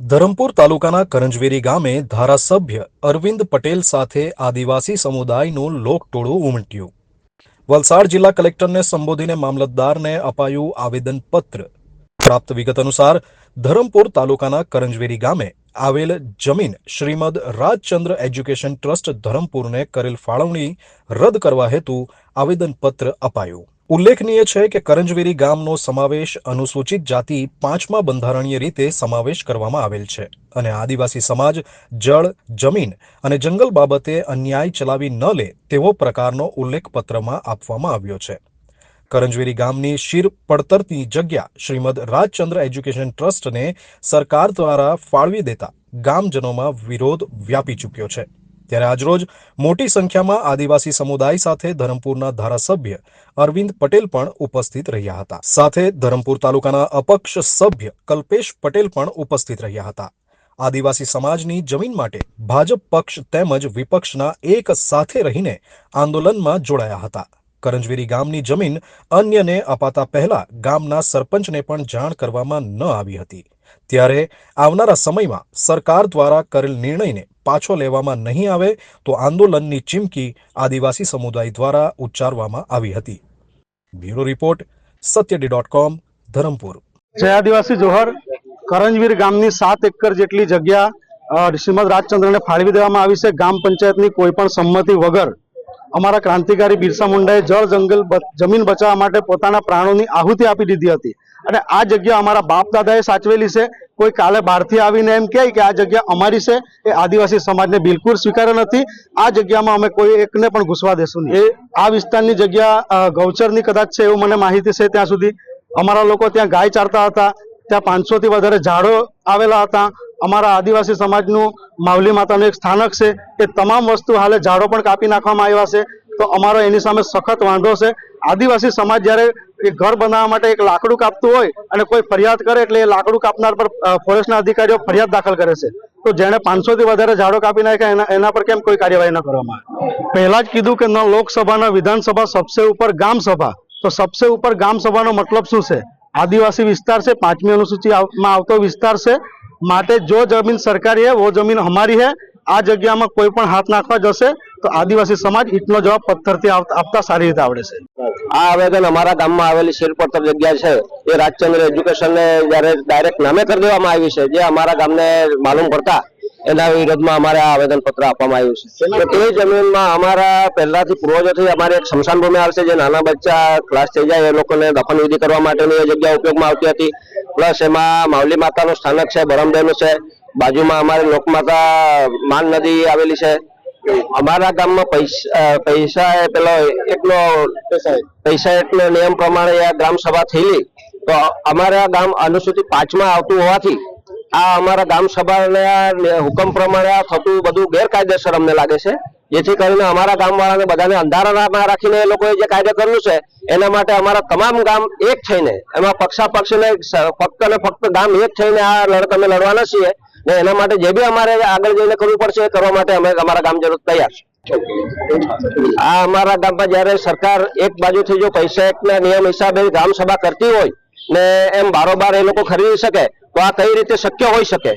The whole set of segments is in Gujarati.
ધરમપુર તાલુકાના કરંજવેરી ગામે ધારાસભ્ય અરવિંદ પટેલ સાથે આદિવાસી સમુદાયનું લોકટોળું ઉમટ્યું. વલસાડ જિલ્લા કલેક્ટરને સંબોધીને મામલતદારને અપાયું આવેદનપત્ર. પ્રાપ્ત વિગત અનુસાર, ધરમપુર તાલુકાના કરંજવેરી ગામે આવેલ જમીન શ્રીમદ રાજચંદ્ર એજ્યુકેશન ટ્રસ્ટ ધરમપુરને કરેલ ફાળવણી રદ કરવા હેતુ આવેદનપત્ર અપાયું. ઉલ્લેખનીય છે કે કરંજવેરી ગામનો સમાવેશ અનુસૂચિત જાતિ પાંચમા બંધારણીય રીતે સમાવેશ કરવામાં આવેલ છે અને આદિવાસી સમાજ, જળ, જમીન અને જંગલ બાબતે અન્યાય ચલાવી ન લે તેવો પ્રકારનો ઉલ્લેખ પત્રમાં આપવામાં આવ્યો છે. કરંજવેરી ગામની શીર પડતરની જગ્યા શ્રીમદ રાજચંદ્ર એજ્યુકેશન ટ્રસ્ટને સરકાર દ્વારા ફાળવી દેતા ગામજનોમાં વિરોધ વ્યાપી ચૂક્યો છે. ત્યારે આજરોજ મોટી સંખ્યામાં આદિવાસી સમુદાય સાથે ધરમપુરના ધારાસભ્ય અરવિંદ પટેલ પણ ઉપસ્થિત રહ્યા હતા. સાથે ધરમપુર તાલુકાના અપક્ષ સભ્ય કલ્પેશ પટેલ પણ ઉપસ્થિત રહ્યા હતા. આદિવાસી સમાજની જમીન માટે ભાજપ પક્ષ તેમજ વિપક્ષના એક સાથે રહીને આંદોલનમાં જોડાયા હતા. કરંજવેરી ગામની જમીન અન્યને અપાતા પહેલા ગામના સરપંચને પણ જાણ કરવામાં ન આવી હતી. ત્યારે આવનારા સમયમાં સરકાર દ્વારા કરેલ નિર્ણયને પાછો લેવામાં નહીં આવે તો આંદોલનની ચીમકી આદિવાસી સમુદાય દ્વારા ઉચ્ચારવામાં આવી હતી. Bureau report, સત્યડી dot com, Dharampur. જય આદિવાસી, જોહર. કરંજવીર ગામની સાત એકર જેટલી જગ્યા શ્રીમદ રાજચંદ્રને ફાળવી દેવામાં આવી છે. ગામ પંચાયતની કોઈ પણ સંમતિ વગર અમારા ક્રાંતિકારી બિરસા મુંડાએ જળ જંગલ જમીન બચાવવા માટે પોતાના પ્રાણોની આહુતિ આપી દીધી હતી. અને આ જગ્યા અમારા બાપ દાદાએ સાચવેલી છે. કોઈ કાલે બહારથી આવીને એમ કહે કે આ જગ્યા અમારી છે એ આદિવાસી સમાજને બિલકુલ સ્વીકાર્ય નથી. આ જગ્યામાં અમે કોઈ એકને પણ ઘૂસવા દેશું નહીં. એ આ વિસ્તારની જગ્યા ગૌચરની કદાચ છે એવું મને માહિતી છે ત્યાં સુધી. અમારા લોકો ત્યાં ગાય ચારતા હતા. ત્યાં પાંચસોથી વધારે ઝાડો આવેલા હતા. અમારા આદિવાસી સમાજનું માવલી માતાનું એક સ્થાનક છે. એ તમામ વસ્તુ હાલે ઝાડો પણ કાપી નાખવામાં આવ્યા છે. તો અમારો એની સામે સખત વાંધો છે. આદિવાસી સમાજ જ્યારે એક ઘર બનાવવા માટે એક લાકડું કાપતું હોય અને કોઈ ફરિયાદ કરે એટલે એ લાકડું કાપનાર પર ફોરેસ્ટના અધિકારીઓ ફરિયાદ દાખલ કરે છે. તો જેણે પાંચસો થી વધારે ઝાડો કાપી નાખ્યા એના એના પર કેમ કોઈ કાર્યવાહી ન કરવામાં આવે? પહેલા જ કીધું કે ન લોકસભા ન વિધાનસભા સબસે ઉપર ગામ સભા. તો સબસે ઉપર ગામ સભાનો મતલબ શું છે? આદિવાસી વિસ્તાર છે, પાંચમી અનુસૂચિમાં આવતો વિસ્તાર છે. માટે જો જમીન સરકારી હે, વો જમીન હમારી હે. આ જગ્યામાં કોઈ પણ હાથ નાખવા જશે. તો આદિવાસી સમાજ ઈટનો જવાબ પથ્થરથી આપ- આપતા સારી રીતે આવડે છે. આ આવેદન અમારા ગામમાં આવેલી શિરપત્ર જગ્યા છે. એ રાજચંદ્ર એજ્યુકેશનને જ્યારે ડાયરેક્ટ નામે કરી દેવામાં આવી છે જે અમારા ગામને માલુમ પડતા એના વિરોધમાં અમારે આ આવેદન પત્ર આપવામાં આવ્યું છે. તો તે જમીનમાં અમારા પહેલાથી પૂર્વજોથી અમારે એક સ્મશાન ભૂમિ આવશે જે નાના બચ્ચા ક્લાસ થઈ જાય એ લોકોને દફન વિધિ કરવા માટેની એ જગ્યા ઉપયોગમાં આવતી હતી. પ્લસ એમાં માવલી માતાનું સ્થાનક છે બરમદેવનું છે. બાજુમાં અમારે લોકમાતા માન નદી આવેલી છે. અમારા ગામમાં પૈસા પૈસા પેલો એટલો પૈસા એટલે નિયમ પ્રમાણે આ ગ્રામ સભા થયેલી. તો અમારા ગામ અનુસૂચિત પાંચમાં આવતું હોવાથી આ અમારા ગામ સભાના હુકમ પ્રમાણે આ થતું બધું ગેરકાયદેસર અમને લાગે છે. જેથી કરીને અમારા ગામવાળાને બધાને અંધારામાં રાખીને એ લોકોએ જે કાયદો કર્યું છે, એના માટે અમારા તમામ ગામ એક થઈને, એમાં પક્ષા પક્ષને ફક્ત ને ફક્ત ગામ એક થઈને આ લડત અમે લડવાના છીએ. ને એના માટે જે બી અમારે આગળ જઈને કરવું પડશે એ કરવા માટે અમે અમારા ગામ જરૂર તૈયાર છે. આ અમારા ગામમાં જયારે સરકાર એક બાજુથી જો પૈસા એકના નિયમ હિસાબે ગ્રામ સભા કરતી હોય ને એમ બારોબાર એ લોકો ખરીદી શકે, તો આ કઈ રીતે શક્ય હોય શકે?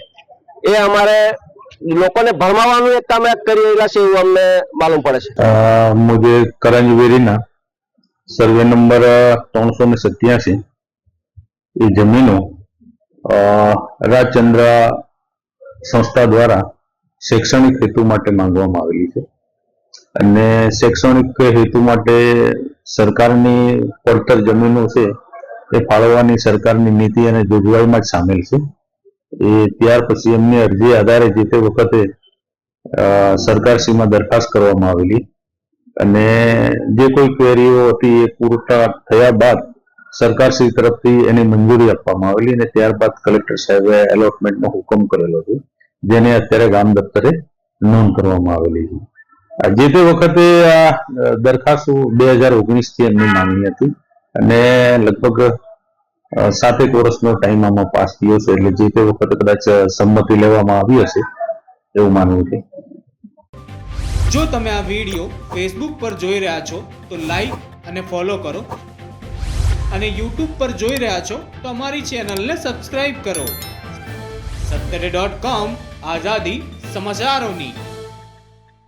એ અમારે લોકોને ભરમાવાનું એક કામ કરી રહેલા છે એવું અમને માલુમ પડે છે. મુજે કરંજવેરીના સર્વે નંબર ત્રણસો ને સત્યાસી, એ જમીનો રાજચંદ્ર સંસ્થા દ્વારા શૈક્ષણિક હેતુ માટે માંગવામાં આવેલી છે. અને શૈક્ષણિક હેતુ માટે સરકારની પડતર જમીનો છે એ ફાળવવાની સરકારની નીતિ અને જોગવાઈમાં જ સામેલ છે. એ ત્યાર પછી એમની અરજી આધારે જે તે વખતે સરકારશ્રીમાં દરખાસ્ત કરવામાં આવેલી. અને જે કોઈ ક્વેરીઓ હતી એ પૂરતા થયા બાદ સરકારશ્રી તરફથી એની મંજૂરી આપવામાં આવેલી અને ત્યારબાદ કલેક્ટર સાહેબે એલોટમેન્ટનો હુકમ કરેલો છે. જેને અત્યારે ગામ દફતરે નોંધ કરવામાં આવેલી છે. જે તે વખતે આ દરખાસ્ત બે હજાર ઓગણીસથી એમની માંગણી હતી અને લગભગ સાતેક વર્ષનો ટાઈમ આમાં પાસ થયો છે, એટલે જે તે વખતે કદાચ સંમતિ લેવામાં આવી હશે એવું માનવું છે. જો તમે આ વીડિયો ફેસબુક પર જોઈ રહ્યા છો, તો લાઈક અને ફોલો કરો. અને યુટ્યુબ પર જોઈ રહ્યા છો, તો અમારી ચેનલને સબસ્ક્રાઇબ કરો. સત્તરે ડોટ કોમ આઝાદી સમાચારોની.